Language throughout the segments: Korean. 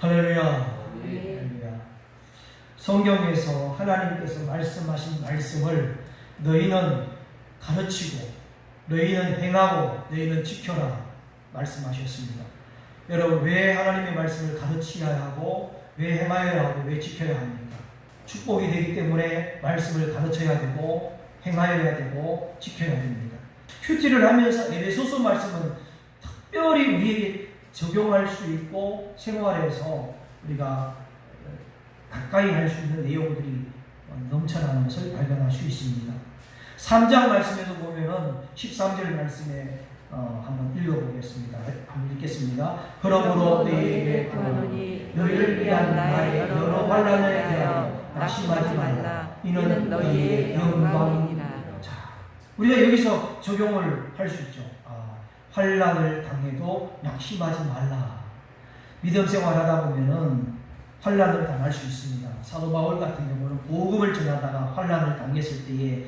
할렐루야. 네. 할렐루야. 성경에서 하나님께서 말씀하신 말씀을 너희는 가르치고 너희는 행하고 너희는 지켜라 말씀하셨습니다. 여러분 왜 하나님의 말씀을 가르쳐야 하고 왜 행하여야 하고 왜 지켜야 합니까? 축복이 되기 때문에 말씀을 가르쳐야 되고 행하여야 되고 지켜야 됩니다. 큐티를 하면서 에베소서 말씀은 특별히 우리에게 적용할 수 있고 생활에서 우리가 가까이 할 수 있는 내용들이 넘쳐나는 것을 발견할 수 있습니다. 3장 말씀에도 보면은 13절 말씀에 어, 한번 읽어보겠습니다. 한번 읽겠습니다. 그러므로 너희에게 구하노니 너희를 위한 나의 여러 환란에 대하여 낙심하지 말라. 이는 너희의 영광이니라. 자, 우리가 여기서 적용을 할 수 있죠. 아, 환란을 당해도 낙심하지 말라. 믿음 생활하다 보면은 환란을 당할 수 있습니다. 사도 바울 같은 경우는 복음을 전하다가 환란을 당했을 때에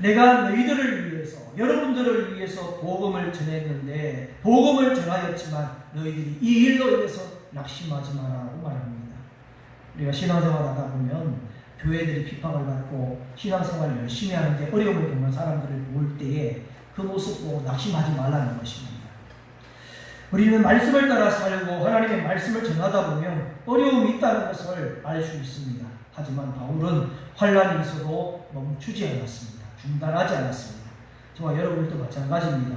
내가 너희들을 위해서 여러분들을 위해서 복음을 전했는데 복음을 전하였지만 너희들이 이 일로 인해서 낙심하지 마라고 말합니다. 우리가 신앙생활 하다 보면 교회들이 비판을 받고 신앙생활 열심히 하는데 어려움을 겪는 사람들을 볼 때에 그 모습 보고 낙심하지 말라는 것입니다. 우리는 말씀을 따라 살고 하나님의 말씀을 전하다 보면 어려움이 있다는 것을 알 수 있습니다. 하지만 바울은 환란이 있어도 멈추지 않았습니다. 중단하지 않았습니다. 저와 여러분도 마찬가지입니다.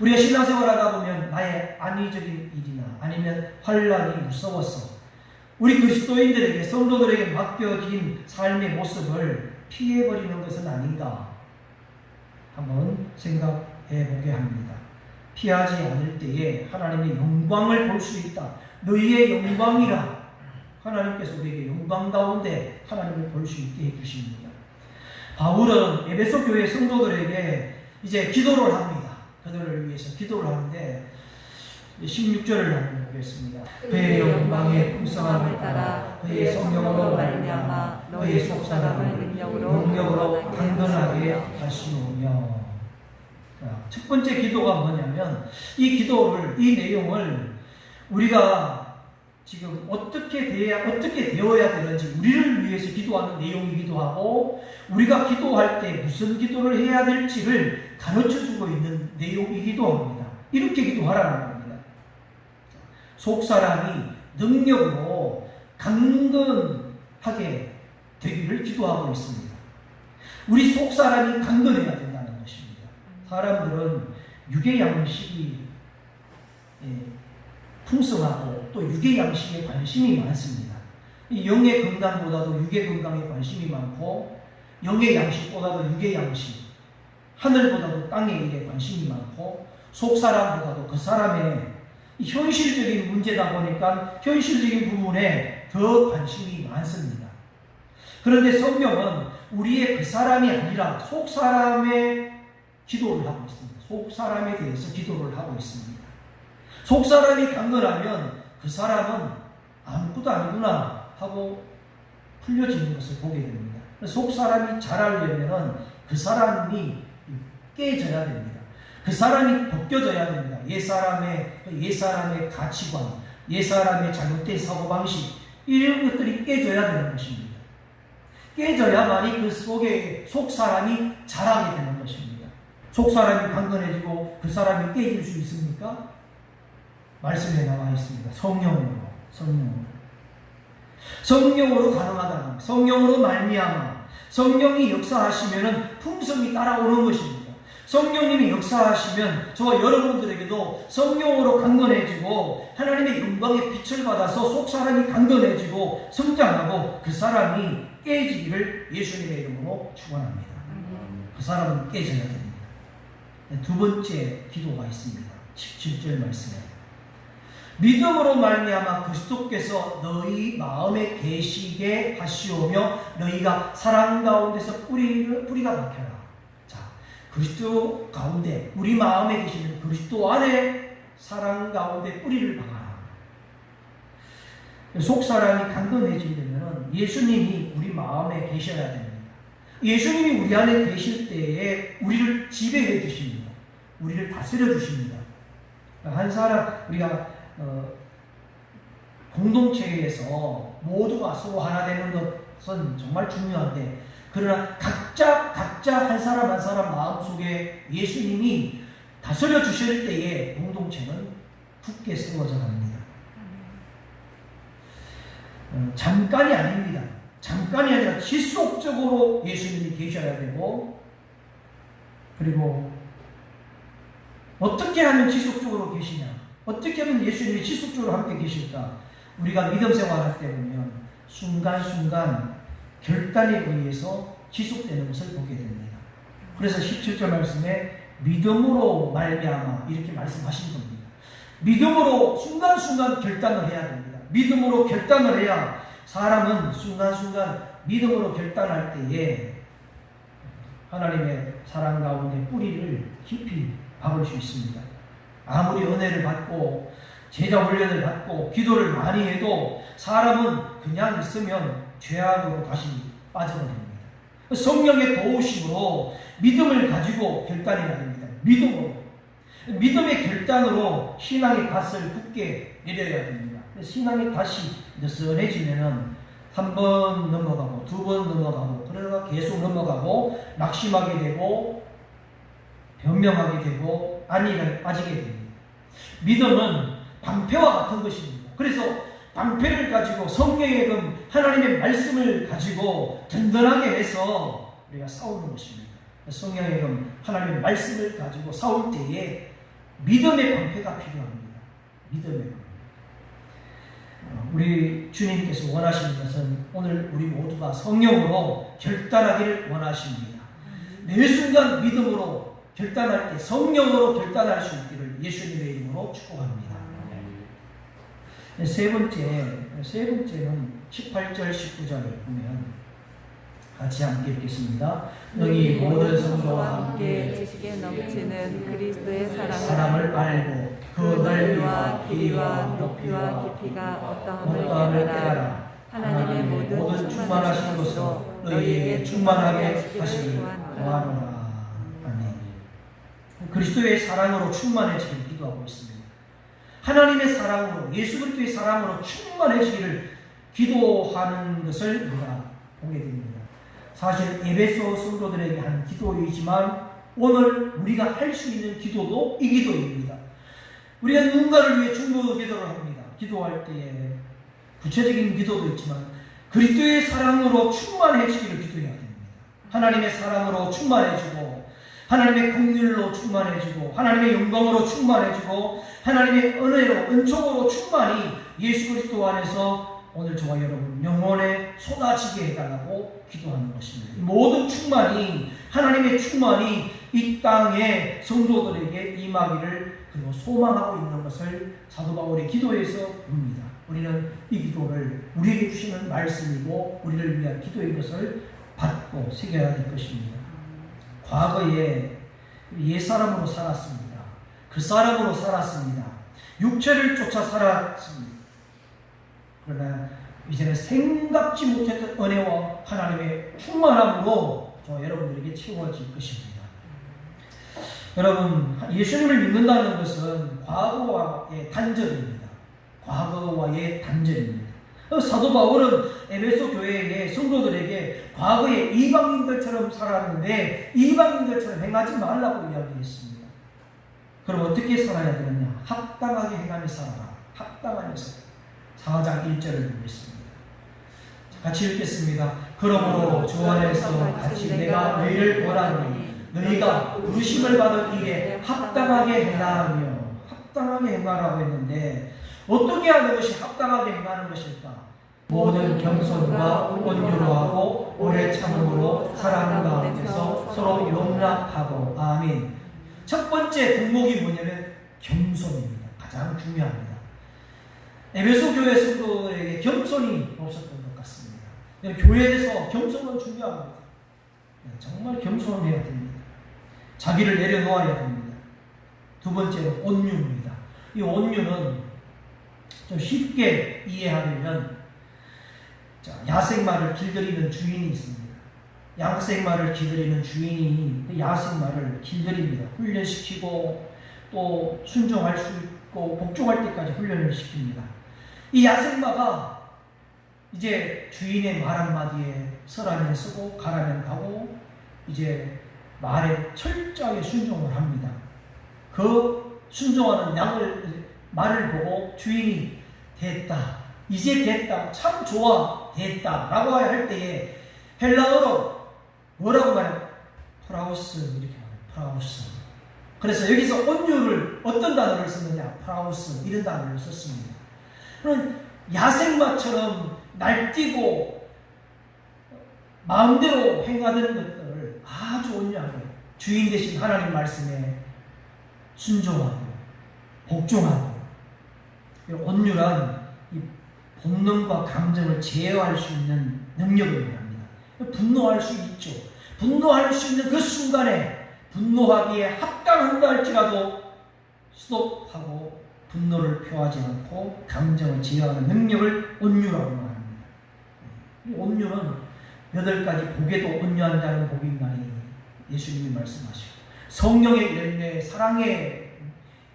우리가 신앙생활 하다 보면 나의 안위적인 일이나 아니면 환란이 무서워서 우리 그리스도인들에게 성도들에게 맡겨진 삶의 모습을 피해버리는 것은 아닌가 한번 생각해 보게 합니다. 피하지 않을 때에 하나님의 영광을 볼 수 있다. 너희의 영광이라 하나님께서 우리에게 영광 가운데 하나님을 볼 수 있게 해주십니다. 바울은 에베소 교회 성도들에게 이제 기도를 합니다. 그들을 위해서 기도를 하는데 16절을 한번 보겠습니다. 그의 영광의 풍성함을 따라 그의 성령으로 말미암아 너의 속사람을 능력으로 능력으로 강건하게 하시오며 자, 첫 번째 기도가 뭐냐면 이 기도를 이 내용을 우리가 지금 어떻게 돼야 어떻게 되어야 되는지 우리를 위해서 기도하는 내용이기도 하고 우리가 기도할 때 무슨 기도를 해야 될지를 가르쳐 주고 있는 내용이기도 합니다. 이렇게 기도하라는 겁니다. 속 사람이 능력으로 강건하게 되기를 기도하고 있습니다. 우리 속 사람이 강건해야 된다는 것입니다. 사람들은 육의 양식이 예, 풍성하고 또 육의 양식에 관심이 많습니다. 이 영의 건강보다도 육의 건강에 관심이 많고 영의 양식보다도 육의 양식, 하늘보다도 땅의 일에 관심이 많고 속 사람보다도 그 사람의 이 현실적인 문제다 보니까 현실적인 부분에 더 관심이 많습니다. 그런데 성경은 우리의 그 사람이 아니라 속 사람의 기도를 하고 있습니다. 속 사람에 대해서 기도를 하고 있습니다. 속 사람이 강건하면 그 사람은 아무것도 아니구나 하고 풀려지는 것을 보게 됩니다. 속 사람이 잘하려면 그 사람이 깨져야 됩니다. 그 사람이 벗겨져야 됩니다. 옛 사람의 옛 사람의 가치관, 옛 사람의 잘못된 사고 방식 이런 것들이 깨져야 되는 것입니다. 깨져야만이 그 속에 속 사람이 자라게 되는 것입니다. 속 사람이 강건해지고 그 사람이 깨질 수 있습니까? 말씀에 나와 있습니다. 성령으로, 성령으로. 성령으로 가능하다. 성령으로 말미암아 성령이 역사하시면은 풍성이 따라오는 것입니다. 성령님이 역사하시면 저와 여러분들에게도 성령으로 강건해지고 하나님의 영광의 빛을 받아서 속 사람이 강건해지고 성장하고 그 사람이 깨지기를 예수님의 이름으로 축원합니다. 그 사람은 깨져야 됩니다. 두 번째 기도가 있습니다. 17절 말씀에 믿음으로 말미암아 그리스도께서 너희 마음에 계시게 하시오며 너희가 사랑 가운데서 뿌리를 뿌리가 박혀라. 자, 그리스도 가운데 우리 마음에 계시는 그리스도 안에 사랑 가운데 뿌리를 박아라. 속 사람이 강건해지려면 예수님이 우리 마음에 계셔야 됩니다. 예수님이 우리 안에 계실 때에 우리를 지배해 주십니다. 우리를 다스려 주십니다. 한 사람 우리가 어, 공동체에서 모두가 서로 하나 되는 것은 정말 중요한데 그러나 각자 각자 한 사람 한 사람 마음속에 예수님이 다스려 주실 때에 공동체는 굳게 세워져 갑니다. 어, 잠깐이 아닙니다. 잠깐이 아니라 지속적으로 예수님이 계셔야 되고 그리고 어떻게 하면 지속적으로 계시냐? 어떻게 하면 예수님이 지속적으로 함께 계실까? 우리가 믿음 생활할 때 보면 순간순간 결단에 의해서 지속되는 것을 보게 됩니다. 그래서 17절 말씀에 믿음으로 말미암아 이렇게 말씀하신 겁니다. 믿음으로 순간순간 결단을 해야 됩니다. 믿음으로 결단을 해야 사람은 순간순간 믿음으로 결단할 때에 하나님의 사랑 가운데 뿌리를 깊이 박을 수 있습니다. 아무리 은혜를 받고 제자 훈련을 받고 기도를 많이 해도 사람은 그냥 있으면 죄악으로 다시 빠져버립니다. 성령의 도우심으로 믿음을 가지고 결단해야 됩니다. 믿음으로. 믿음의 결단으로 신앙의 갓을 굳게 내려야 됩니다. 신앙이 다시 느슨해지면은 한 번 넘어가고 두 번 넘어가고 그러다가 계속 넘어가고 낙심하게 되고 변명하게 되고 아니를 빠지게 됩니다. 믿음은 방패와 같은 것입니다. 그래서 방패를 가지고 성령의 금 하나님의 말씀을 가지고 든든하게 해서 우리가 싸우는 것입니다. 성령의 금 하나님의 말씀을 가지고 싸울 때에 믿음의 방패가 필요합니다. 믿음의 우리 주님께서 원하시는 것은 오늘 우리 모두가 성령으로 결단하기를 원하십니다. 매 순간 믿음으로 결단할 때 성령으로 결단할 수 있기를 예수님의 이름으로 축복합니다. 세 번째, 세 번째는 18절, 19절을 보면 같이 함께 읽겠습니다. 너희 모든 성도와 함께 지식에 넘치는 그리스도의 사랑을, 알고 그 넓이와 길이와 높이와 깊이가 어떠함을 깨달아 하나님의 모든 충만하신 것으로 너희에게 충만하게 하시길 구하노라. 아멘. 그리스도의 사랑으로 충만해지길 기도하고 있습니다. 하나님의 사랑으로 예수 그리스도의 사랑으로 충만해지기를 기도하는 것을 우리가 보게 됩니다. 사실 에베소 성도들에게 하는 기도이지만 오늘 우리가 할 수 있는 기도도 이 기도입니다. 우리가 누군가를 위해 중보 기도를 합니다. 기도할 때에 구체적인 기도도 있지만 그리스도의 사랑으로 충만해지기를 기도해야 됩니다. 하나님의 사랑으로 충만해지고 하나님의 긍휼로 충만해지고 하나님의 영광으로 충만해지고 하나님의 은혜로 은총으로 충만히 예수 그리스도 안에서 오늘 저와 여러분 영혼에 쏟아지게 해달라고 기도하는 것입니다. 이 모든 충만이 하나님의 충만이 이 땅의 성도들에게 임하기를 그리고 소망하고 있는 것을 사도 바울의 기도에서 봅니다. 우리는 이 기도를 우리에게 주시는 말씀이고 우리를 위한 기도인 것을 받고 새겨야 될 것입니다. 과거에 옛사람으로 살았습니다. 그 사람으로 살았습니다. 육체를 쫓아 살았습니다. 그러나 이제는 생각지 못했던 은혜와 하나님의 충만함으로 저 여러분들에게 채워질 것입니다. 여러분, 예수님을 믿는다는 것은 과거와의 단절입니다. 과거와의 단절입니다. 사도 바울은 에베소 교회의 성도들에게 과거에 이방인들처럼 살았는데 이방인들처럼 행하지 말라고 이야기했습니다. 그럼 어떻게 살아야 되느냐? 합당하게 행하며 살아라. 합당하면서 4장 1절을 보겠습니다. 같이 읽겠습니다. 그러므로 주 안에서 같이 내가 너희를 원하노니 너희가 부르심을 받은 일에 합당하게 행하며 합당하게 행하라고 했는데 어떻게 하는 것이 합당하게 행하는 것일까? 모든 겸손과 온유로 하고 오래 참음으로 사랑 가운데서 서로 용납하고 아멘. 첫 번째 덕목이 뭐냐면 겸손입니다. 가장 중요합니다. 에베소 교회 성도에게 겸손이 없었던 것 같습니다. 교회에서 겸손은 중요합니다. 네, 정말 겸손해야 됩니다. 자기를 내려놓아야 됩니다. 두 번째로 온유입니다. 이 온유는 좀 쉽게 이해하려면 자, 야생마를 길들이는 주인이 있습니다. 야생마를 길들이는 주인이 그 야생마를 길들입니다. 훈련시키고 또 순종할 수 있고 복종할 때까지 훈련을 시킵니다. 이 야생마가 이제 주인의 말 한마디에 서라면 쓰고 가라면 가고 이제 말에 철저하게 순종을 합니다. 그 순종하는 양을 말을 보고 주인이 됐다. 이제 됐다. 참 좋아. 됐다. 라고 할 때에 헬라어로 뭐라고 말해? 프라우스 이렇게 말해요. 프라우스. 그래서 여기서 온유를 어떤 단어를 쓰느냐? 프라우스 이런 단어를 썼습니다. 그럼 야생마처럼 날뛰고 마음대로 행하던 것들을 아주 온유하게 주인 대신 하나님 말씀에 순종하고 복종하고 이 온유란 이 본능과 감정을 제어할 수 있는 능력을 말합니다. 분노할 수 있죠. 분노할 수 있는 그 순간에 분노하기에 합당한다 할지라도 스톱하고 분노를 표하지 않고 감정을 제어하는 능력을 온유라고 말합니다. 이 온유는 여덟 가지 복에도 온유한 자는 복이 있나니 예수님이 말씀하시고 성령의 열매, 사랑의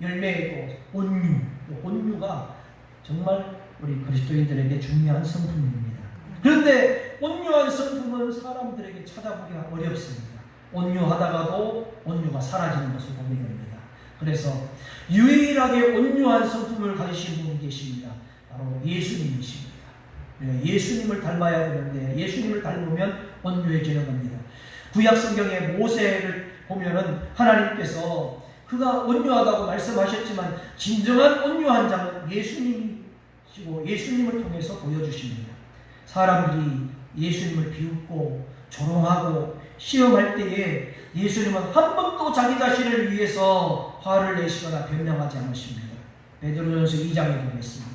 열매에도 온유, 이 온유가 정말 우리 그리스도인들에게 중요한 성품입니다. 그런데 온유한 성품은 사람들에게 찾아보기가 어렵습니다. 온유하다가도 온유가 사라지는 것을 보게 됩니다. 그래서 유일하게 온유한 성품을 가지신 분이 계십니다. 바로 예수님이십니다. 네, 예수님을 닮아야 되는데 예수님을 닮으면 온유해지는 겁니다. 구약 성경에 모세를 보면은 하나님께서 그가 온유하다고 말씀하셨지만 진정한 온유한 자는 예수님이시고 예수님을 통해서 보여주십니다. 사람들이 예수님을 비웃고 조롱하고 시험할 때에 예수님은 한 번도 자기 자신을 위해서 화를 내시거나 변명하지 않으십니다. 베드로전서 2장에 보겠습니다.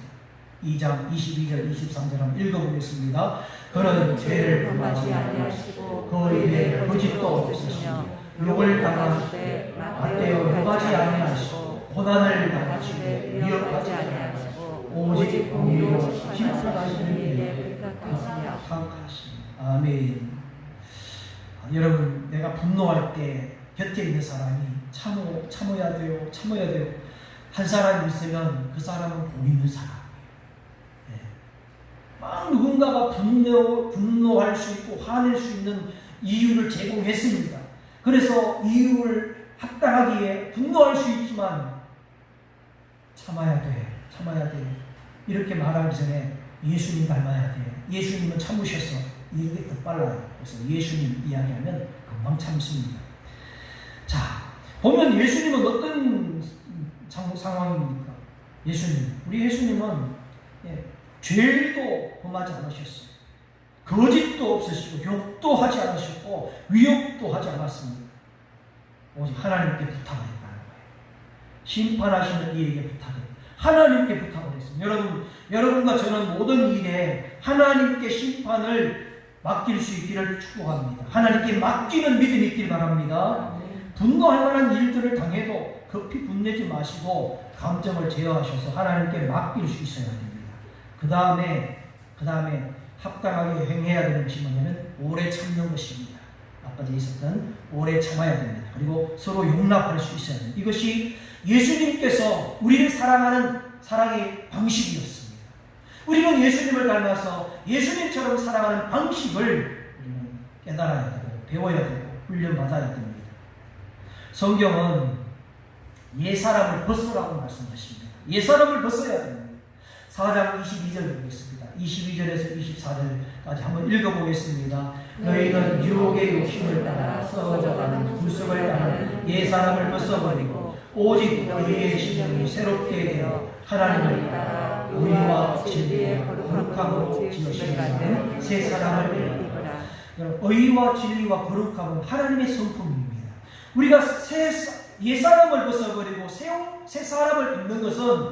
2장 22절 23절 한번 읽어보겠습니다. 그는 죄를 범하지 아니하시고 그 입에 거짓도 없으시며 욕을 당하실 때 맞대어 욕하지 아니하시고 고난을 당하시되 위협하지 아니하시고 오직 공의로 심판하시는 일에 합하시니 아멘. 아, 여러분 내가 분노할 때 곁에 있는 사람이 참어 참어야 돼요 참어야 돼요 한 사람이 있으면 그 사람은 복 있는 사람이에요. 예. 막 누군가가 분노 분노할 수 있고 화낼 수 있는 이유를 제공했습니다. 그래서 이유를 합당하기에 분노할 수 있지만 참아야 돼, 참아야 돼. 이렇게 말하기 전에 예수님 닮아야 돼. 예수님은 참으셔서 이게 더 빨라요. 그래서 예수님 이야기하면 금방 참습니다. 자, 보면 예수님은 어떤 상- 상황입니까? 예수님, 우리 예수님은 예, 죄도 범하지 않으셨어요. 거짓도 없으시고 욕도 하지 않으셨고 위협도 하지 않았습니다. 오직 하나님께 부탁을 했다는 거예요. 심판하시는 이에게 부탁을 하나님께 부탁을 했습니다. 여러분, 여러분과 저는 모든 일에 하나님께 심판을 맡길 수 있기를 축복합니다. 하나님께 맡기는 믿음이 있길 바랍니다. 분노할 만한 일들을 당해도 급히 분내지 마시고 감정을 제어하셔서 하나님께 맡길 수 있어야 됩니다. 그 다음에 그 다음에 합당하게 행해야 되는 것이 뭐냐면 오래 참는 것입니다. 아까 있었던 오래 참아야 됩니다. 그리고 서로 용납할 수 있어야 됩니다. 이것이 예수님께서 우리를 사랑하는 사랑의 방식이었습니다. 우리는 예수님을 닮아서 예수님처럼 사랑하는 방식을 깨달아야 되고 배워야 되고 훈련받아야 됩니다. 성경은 옛사람을 벗으라고 말씀하십니다. 옛사람을 벗어야 됩니다. 4장 22절 보겠습니다. 22절에서 24절까지 한번 읽어보겠습니다. 너희는 유혹의 욕심을 따라 썩어져가는 구석을 따르는 옛사람을 벗어버리고 오직 너희의 심령이 새롭게 되어 하나님을 따라 의와 진리의 거룩함으로 지으시는 새 사람을 입으라. 의와 진리와 거룩함은 하나님의 성품입니다. 우리가 새 사- 옛사람을 벗어버리고 새, 새 사람을 입는 것은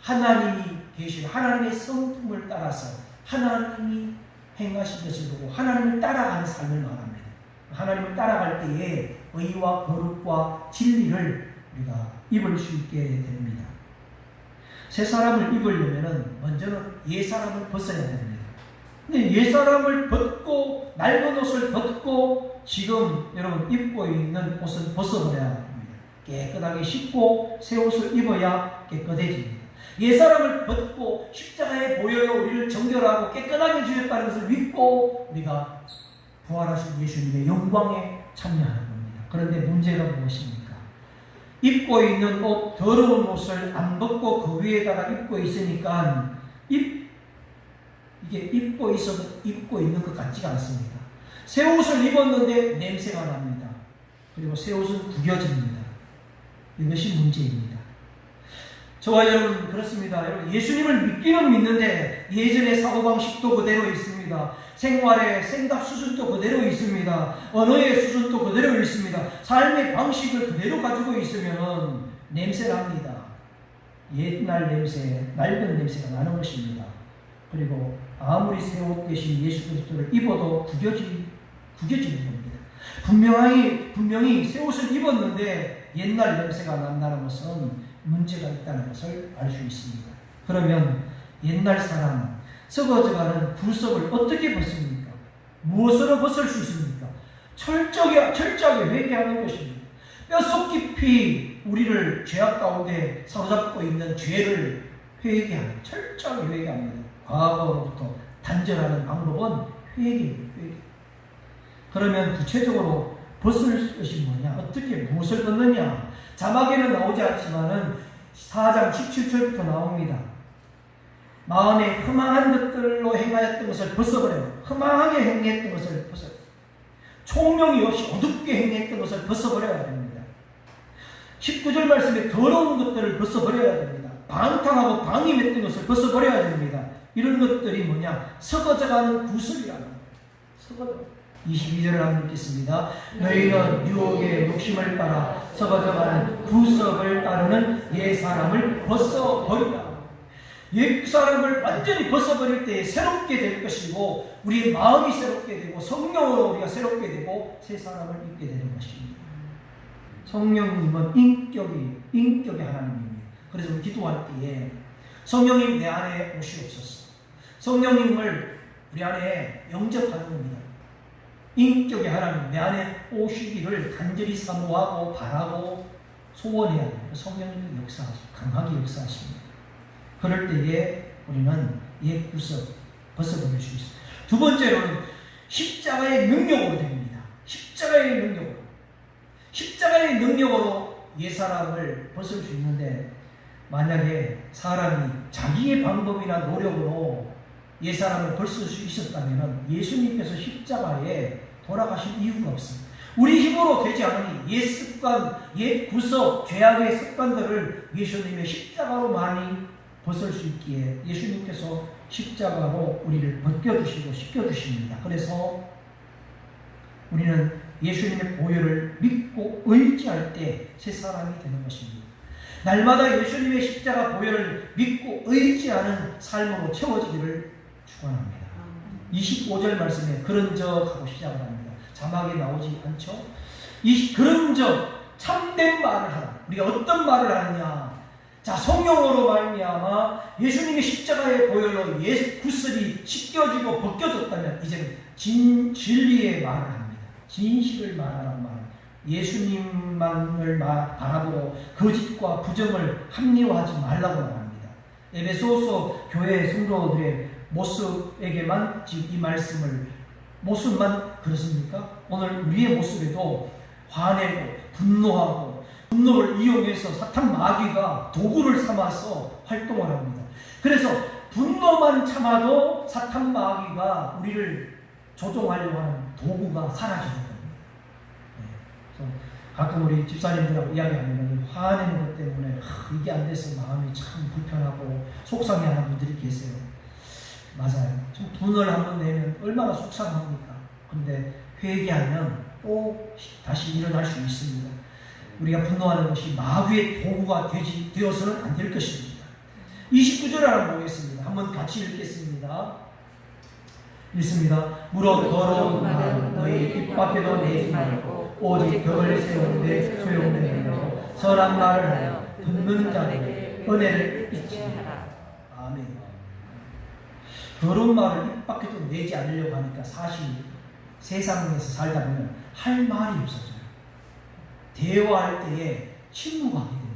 하나님이 계신 하나님의 성품을 따라서 하나님이 행하신 것을 보고 하나님을 따라가는 삶을 말합니다. 하나님을 따라갈 때에 의와 거룩과 진리를 우리가 입을 수 있게 됩니다. 새 사람을 입으려면 먼저는 옛 사람을 벗어야 됩니다. 근데 옛 사람을 벗고 낡은 옷을 벗고 지금 여러분 입고 있는 옷을 벗어버려야 합니다. 깨끗하게 씻고 새 옷을 입어야 깨끗해집니다. 옛사람을 벗고 십자가의 보혈로 우리를 정결하고 깨끗하게 주셨다는 것을 믿고 우리가 부활하신 예수님의 영광에 참여하는 겁니다. 그런데 문제가 무엇입니까? 입고 있는 옷, 더러운 옷을 안 벗고 그 위에다가 입고 있으니까 입, 이게 입고 있어도 입고 있는 것 같지가 않습니다. 새 옷을 입었는데 냄새가 납니다. 그리고 새 옷은 구겨집니다. 이것이 문제입니다. 저와 여러분 그렇습니다. 예수님을 믿기는 믿는데 예전의 사고방식도 그대로 있습니다. 생활의 생각 수준도 그대로 있습니다. 언어의 수준도 그대로 있습니다. 삶의 방식을 그대로 가지고 있으면 냄새 납니다. 옛날 냄새, 낡은 냄새가 나는 것입니다. 그리고 아무리 새옷 대신 예수 그리스도를 입어도 구겨지, 구겨지는 겁니다. 분명히, 분명히 새 옷을 입었는데 옛날 냄새가 난다는 것은 문제가 있다는 것을 알 수 있습니다. 그러면 옛날 사람, 썩어져가는 구석을 어떻게 벗습니까? 무엇으로 벗을 수 있습니까? 철저하게, 철저하게 회개하는 것입니다. 뼛속 깊이 우리를 죄악 가운데 사로잡고 있는 죄를 회개하는, 철저하게 회개합니다. 과거로부터 단절하는 방법은 회개입니다. 회개. 그러면 구체적으로 벗을 것이 뭐냐? 어떻게 무엇을 벗느냐? 자막에는 나오지 않지만은 4장 17절부터 나옵니다. 마음에 흠망한 것들로 행하였던 것을 벗어버려요. 흠망하게 행했던 것을 벗어. 총명이 없이 어둡게 행했던 것을 벗어버려야 됩니다. 19절 말씀에 더러운 것들을 벗어버려야 됩니다. 방탕하고 방임했던 것을 벗어버려야 됩니다. 이런 것들이 뭐냐? 썩어져가는 구슬이라는 거예요. 썩어져. 22절을 한번 읽겠습니다. 너희는 유혹의 욕심을 따라 썩어져가는 구석을 따르는 옛 사람을 벗어버리라. 옛 사람을 완전히 벗어버릴 때 새롭게 될 것이고 우리의 마음이 새롭게 되고 성령으로 우리가 새롭게 되고 새 사람을 입게 되는 것입니다. 성령님은 인격이 인격의 하나님입니다. 그래서 기도할 때에 성령님 내 안에 오시옵소서. 성령님을 우리 안에 영접하는 겁니다. 인격의 하나님 내 안에 오시기를 간절히 사모하고 바라고 소원해야 돼요. 성령님이 역사하시, 강하게 역사하십니다. 그럴 때에 우리는 옛 구석 벗어버릴 수 있어요. 두 번째로는 십자가의 능력으로 됩니다. 십자가의 능력으로. 십자가의 능력으로 옛 사람을 벗을 수 있는데 만약에 사람이 자기의 방법이나 노력으로 옛 사람을 벗을 수 있었다면 예수님께서 십자가에 돌아가신 이유가 없습니다. 우리 힘으로 되지 않으니 옛 습관, 옛 구석, 죄악의 습관들을 예수님의 십자가로 많이 벗을 수 있기에 예수님께서 십자가로 우리를 벗겨주시고 씻겨주십니다. 그래서 우리는 예수님의 보혈을 믿고 의지할 때 새 사람이 되는 것입니다. 날마다 예수님의 십자가 보혈을 믿고 의지하는 삶으로 채워지기를 축원합니다. 25절 말씀에 그런적 하고 시작을 합니다. 자막에 나오지 않죠? 이 그런적 참된 말을 하라. 우리가 어떤 말을 하느냐? 자 성령으로 말미암아 예수님의 십자가의 보혈로 예수 구슬이 씻겨지고 벗겨졌다면 이제는 진 진리의 말을 합니다. 진실을 말하란 말. 예수님만을 말- 바라보고 거짓과 부정을 합리화하지 말라고 말합니다. 에베소서 교회 성도들의 모습에게만 지금 이 말씀을 모습만 그렇습니까? 오늘 우리의 모습에도 화내고 분노하고 분노를 이용해서 사탄 마귀가 도구를 삼아서 활동을 합니다. 그래서 분노만 참아도 사탄 마귀가 우리를 조종하려고 하는 도구가 사라지는 겁니다. 네. 가끔 우리 집사님들하고 이야기하면 화내는 것 때문에 하, 이게 안 돼서 마음이 참 불편하고 속상해하는 분들이 계세요. 맞아요. 좀 분을 한번 내면 얼마나 속상합니까? 근데 회개하면 또 다시 일어날 수 있습니다. 우리가 분노하는 것이 마귀의 도구가 되지, 되어서는 안 될 것입니다. 29절을 한번 보겠습니다. 한번 같이 읽겠습니다. 읽습니다. 무릇 더러운 말은 너희 입 밖에도 내지 말고 오직 벽을 세우는데 소용되는 대로 선한 말을 하여 듣는 자에게 은혜를 입지 하라. 아멘. 더러운 말을 입 밖에도 내지 않으려고 하니까 사실 세상에서 살다 보면 할 말이 없어져요. 대화할 때에 침묵하게 됩니다.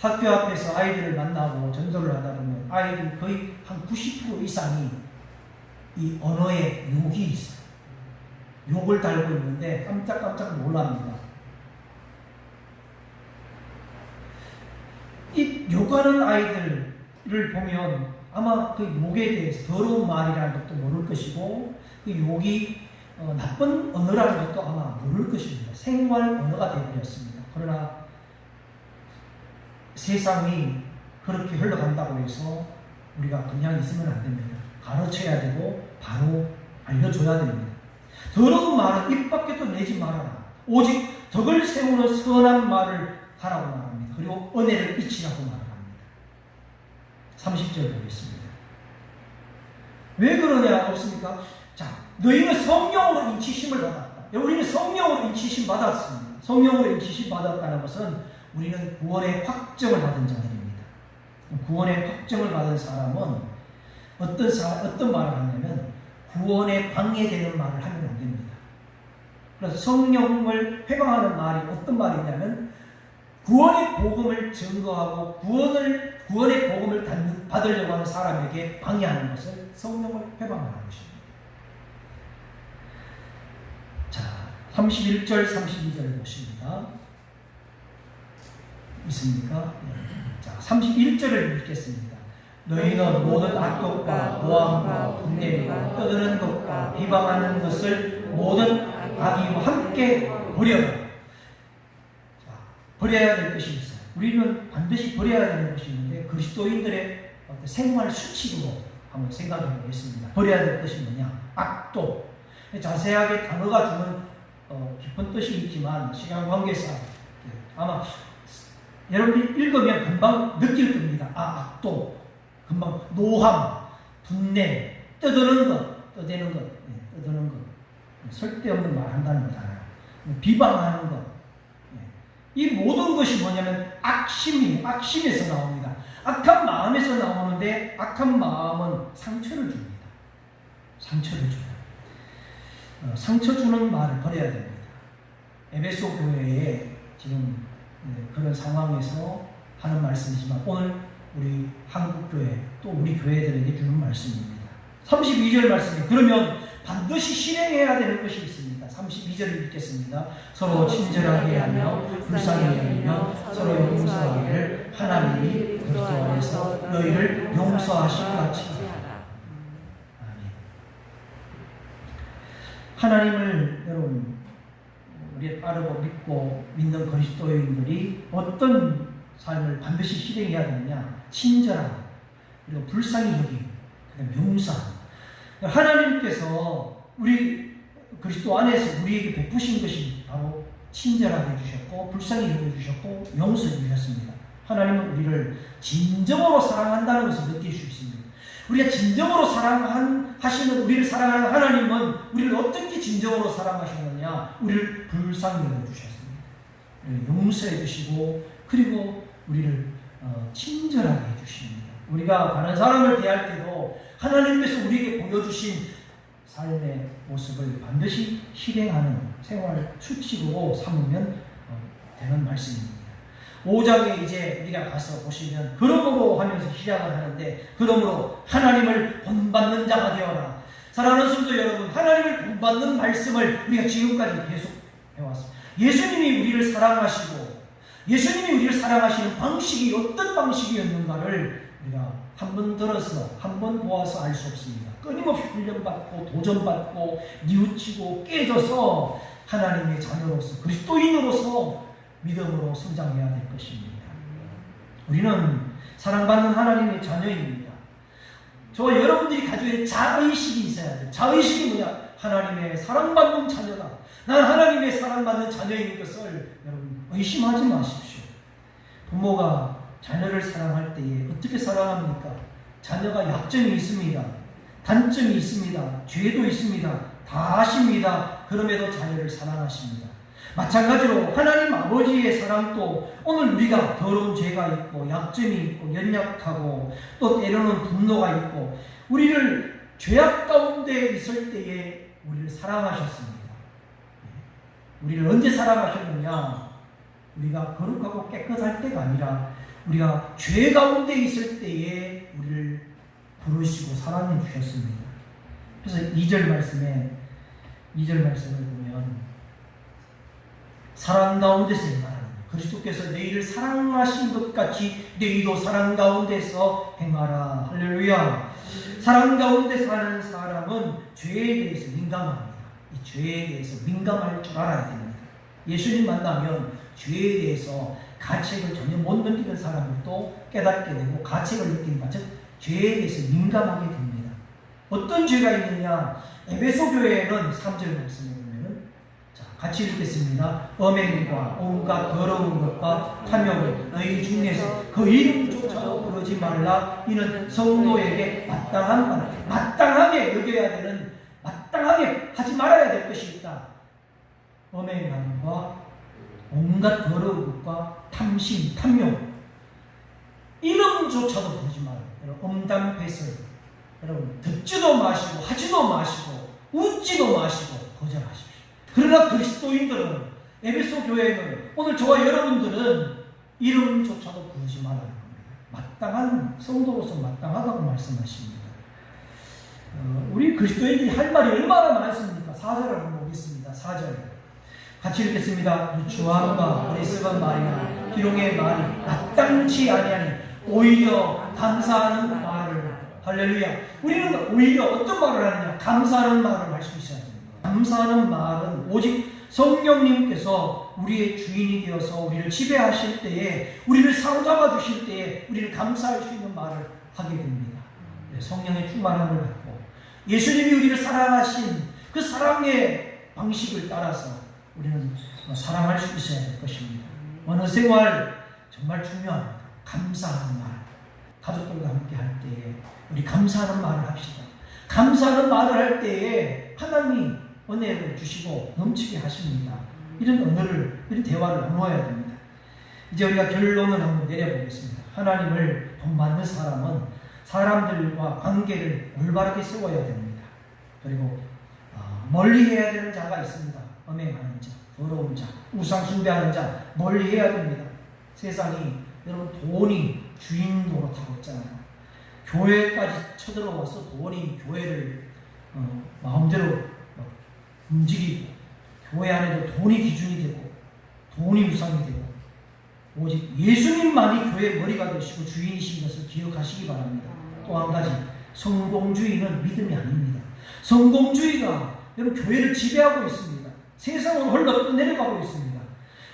학교 앞에서 아이들을 만나고 전도를 하다 보면 아이들 거의 한 90% 이상이 이 언어에 욕이 있어요. 욕을 달고 있는데 깜짝깜짝 놀랍니다. 이 욕하는 아이들을 보면 아마 그 욕에 대해서 더러운 말이라는 것도 모를 것이고 그 욕이 어, 나쁜 언어라는 것도 아마 모를 것입니다. 생활 언어가 되어버렸습니다. 그러나 세상이 그렇게 흘러간다고 해서 우리가 그냥 있으면 안 됩니다. 가르쳐야 되고 바로 알려줘야 됩니다. 더러운 말은 입 밖에도 내지 말아라. 오직 덕을 세우는 선한 말을 하라고 말합니다. 그리고 은혜를 잊히라고 말합니다. 30절 보겠습니다. 왜 그러냐 없습니까? 자, 너희는 성령으로 인치심을 받았다. 우리는 성령으로 인치심 받았습니다. 성령으로 인치심 받았다는 것은 우리는 구원의 확정을 받은 자들입니다. 구원의 확정을 받은 사람은 어떤 사, 어떤 말을 하냐면 구원에 방해되는 말을 하면 안 됩니다. 그래서 성령을 회방하는 말이 어떤 말이냐면 구원의 복음을 증거하고 구원을 구원의 복음을 받으려고 하는 사람에게 방해하는 것을 성령을 회방하는 것입니다. 자, 31절, 32절 보십니다. 있습니까? 네. 자, 31절을 읽겠습니다. 너희는 모든 악독과 모함과 분내와 떠드는 것과 비방하는 것을 모든 악이와 함께 버려라. 자, 버려야 될 것이 있어요. 우리는 반드시 버려야 되는 것이 있는데 그리스도인들의 생활 수칙으로 한번 생각해 보겠습니다. 버려야 될 것이 뭐냐? 악독. 자세하게 단어가 주는 어, 깊은 뜻이 있지만 시간 관계상 네, 아마 여러분이 읽으면 금방 느낄 겁니다. 아, 악독. 금방 노함, 분내, 떠드는 것, 떠대는 것, 네, 떠드는 것. 쓸데없는 말 한다는 거잖아요. 비방하는 것. 네. 이 모든 것이 뭐냐면 악심이, 악심에서 나옵니다. 악한 마음에서 나오는데 악한 마음은 상처를 줍니다. 상처를 줘요. 어, 상처 주는 말을 버려야 됩니다. 에베소 교회에 지금 네, 그런 상황에서 하는 말씀이지만 오늘 우리 한국교회 또 우리 교회들에게 주는 말씀입니다. 32절 말씀에 그러면 반드시 실행해야 되는 것이 있습니다. 32절 읽겠습니다. 서로 친절하게 하며 불쌍히 여기며 서로 용서하기를 하나님이 그리스도 안에서 너희를 용서하실 같이 아멘. 하나님을 여러분 우리 따르고 믿고 믿는 그리스도인들이 어떤 삶을 반드시 실행해야 되느냐? 친절함, 그리고 불쌍히 여김, 그다음에 용서. 하나님께서 우리 그리스도 안에서 우리에게 베푸신 것이 바로 친절하게 해주셨고 불쌍히 여겨주셨고 용서해 주셨습니다. 하나님은 우리를 진정으로 사랑한다는 것을 느낄 수 있습니다. 우리가 진정으로 사랑하시는 우리를 사랑하는 하나님은 우리를 어떻게 진정으로 사랑하시느냐? 우리를 불쌍히 여겨주셨습니다. 용서해 주시고 그리고 우리를 어, 친절하게 해주십니다. 우리가 다른 사람을 대할 때도 하나님께서 우리에게 보여주신 삶의 모습을 반드시 실행하는 생활 수칙으로 삼으면 어, 되는 말씀입니다. 5장에 이제 우리가 가서 보시면 그러므로 하면서 시작을 하는데 그러므로 하나님을 본받는 자가 되어라. 사랑하는 성도 여러분, 하나님을 본받는 말씀을 우리가 지금까지 계속 해왔습니다. 예수님이 우리를 사랑하시고 예수님이 우리를 사랑하시는 방식이 어떤 방식이었는가를 우리가 한 번 들어서 한 번 보아서 알 수 없습니다. 끊임없이 훈련받고 도전받고 뉘우치고 깨져서 하나님의 자녀로서 그리스도인으로서 믿음으로 성장해야 될 것입니다. 우리는 사랑받는 하나님의 자녀입니다. 저와 여러분들이 가지고 있는 자의식이 있어야 돼요. 자의식이 뭐냐? 하나님의 사랑받는 자녀다. 난 하나님의 사랑받는 자녀인 것을 여러분 의심하지 마십시오. 부모가 자녀를 사랑할 때에 어떻게 사랑합니까? 자녀가 약점이 있습니다. 단점이 있습니다. 죄도 있습니다. 다 아십니다. 그럼에도 자녀를 사랑하십니다. 마찬가지로 하나님 아버지의 사랑도 오늘 우리가 더러운 죄가 있고 약점이 있고 연약하고 또 때로는 분노가 있고 우리를 죄악 가운데 있을 때에 우리를 사랑하셨습니다. 우리를 언제 사랑하셨느냐? 우리가 거룩하고 깨끗할 때가 아니라 우리가 죄 가운데 있을 때에 우리를 부르시고 사랑해 주셨습니다. 그래서 2절 말씀에 2절 말씀을 보면 사랑 가운데서 행하라. 그리스도께서 너희를 사랑하신 것 같이 너희도 사랑 가운데서 행하라. 할렐루야. 사랑 가운데 사는 사람은 죄에 대해서 민감합니다. 이 죄에 대해서 민감할 줄 알아야 됩니다. 예수님 만나면 죄에 대해서 가책을 전혀 못 느끼는 사람들도 깨닫게 되고 가책을 것, 즉 죄에 대해서 민감하게 됩니다. 어떤 죄가 있느냐? 에베소 교회에는 3절 말씀에 보면은 자, 같이 읽겠습니다. 엄행과 온갖 더러운 것과 탐욕을 너희 중에서 그 이름조차도 부르지 말라. 이는 성도에게 마땅한 말, 마땅하게 여겨야 되는 마땅하게 하지 말아야 될 것이 있다. 엄행함과 온갖 더러운 것과 탐심, 탐욕 이름조차도 부르지 말아요. 여러분 엄담패설 여러분 듣지도 마시고 하지도 마시고 웃지도 마시고 거절하십시오. 그러나 그리스도인들은 에베소 교회는 오늘 저와 여러분들은 이름조차도 부르지 합니다. 마땅한 성도로서 마땅하다고 말씀하십니다. 어, 우리 그리스도인들이 할 말이 얼마나 많습니까? 4절을 한번 보겠습니다. 4절. 같이 읽겠습니다. 주함과 그리스반 말이나 기롱의 말이 마땅치 아니하니 오히려 감사하는 말을 할렐루야. 우리는 오히려 어떤 말을 하느냐? 감사하는 말을 할 수 있어야 됩니다. 감사하는 말은 오직 성령님께서 우리의 주인이 되어서 우리를 지배하실 때에 우리를 사로잡아 주실 때에 우리를 감사할 수 있는 말을 하게 됩니다. 네, 성령의 충만함을 받고 예수님이 우리를 사랑하신 그 사랑의 방식을 따라서 우리는 사랑할 수 있어야 될 것입니다. 어느 생활 정말 중요합니다. 감사하는 말. 가족들과 함께 할 때에 우리 감사하는 말을 합시다. 감사하는 말을 할 때에 하나님이 은혜를 주시고 넘치게 하십니다. 이런 언어를, 이런 대화를 나누어야 됩니다. 이제 우리가 결론을 한번 내려보겠습니다. 하나님을 본받는 사람은 사람들과 관계를 올바르게 세워야 됩니다. 그리고 어, 멀리 해야 되는 자가 있습니다. 엄행하는 자, 더러운 자, 우상 숭배하는 자 멀리 해야 됩니다. 세상이 여러분 돈이 주인 노릇하고 있잖아요. 교회까지 쳐들어와서 돈이 교회를 어, 마음대로 막 움직이고 교회 안에도 돈이 기준이 되고 돈이 우상이 되고 오직 예수님만이 교회 머리가 되시고 주인이신 것을 기억하시기 바랍니다. 또 한 가지 성공주의는 믿음이 아닙니다. 성공주의가 여러분 교회를 지배하고 있습니다. 세상은 헐렁 내려가고 있습니다.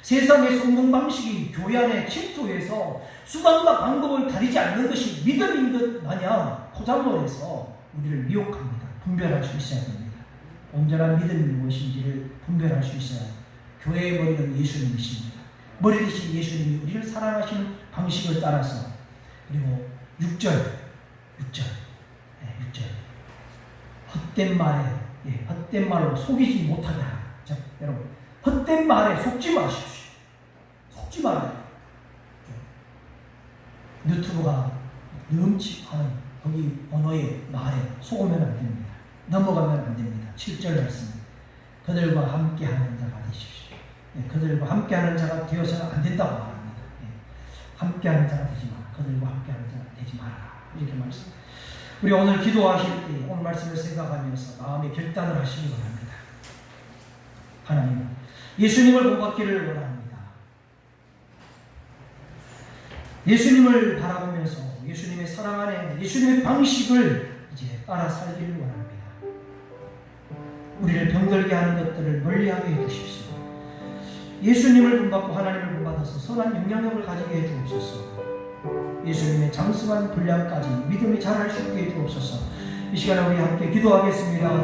세상의 성공 방식이 교회 안에 침투해서 수단과 방법을 가리지 않는 것이 믿음인 것 마냥 포장을 해서 우리를 미혹합니다. 분별할 수 있어야 됩니다. 온전한 믿음이 무엇인지를 분별할 수 있어야 교회의 머리는 예수님이십니다. 머리 대신 예수님이 우리를 사랑하시는 방식을 따라서 그리고 6절 6절 네, 6절 헛된 말에 예, 헛된 말로 속이지. 자, 여러분 헛된 말에 속지 마십시오. 속지 말아요. 유튜브가 넘치하는 거기 언어의 말에 속으면 안 됩니다. 넘어가면 안 됩니다. 7절 말씀. 그들과 함께 하는 자가 되십시오. 예, 그들과 함께 하는 자가 되어서는 안 된다고 말합니다. 예, 함께 하는 자가 되지 마라. 그들과 함께 하는 자가 되지 마라. 이렇게 말씀. 우리 오늘 기도하실 때 오늘 말씀을 생각하면서 마음의 결단을 하시기 바랍니다. 하나님, 예수님을 본받기를 원합니다. 예수님을 바라보면서 예수님의 사랑 안에 예수님의 방식을 이제 따라 살기를 원합니다. 우리를 병들게 하는 것들을 멀리하게 해주십시오. 예수님을 본받고 하나님을 본받아서 선한 영향력을 가지게 해주옵소서. 예수님의 장성한 분량까지 믿음이 자랄 수 있게 해주옵소서. 이 시간에 우리 함께 기도하겠습니다.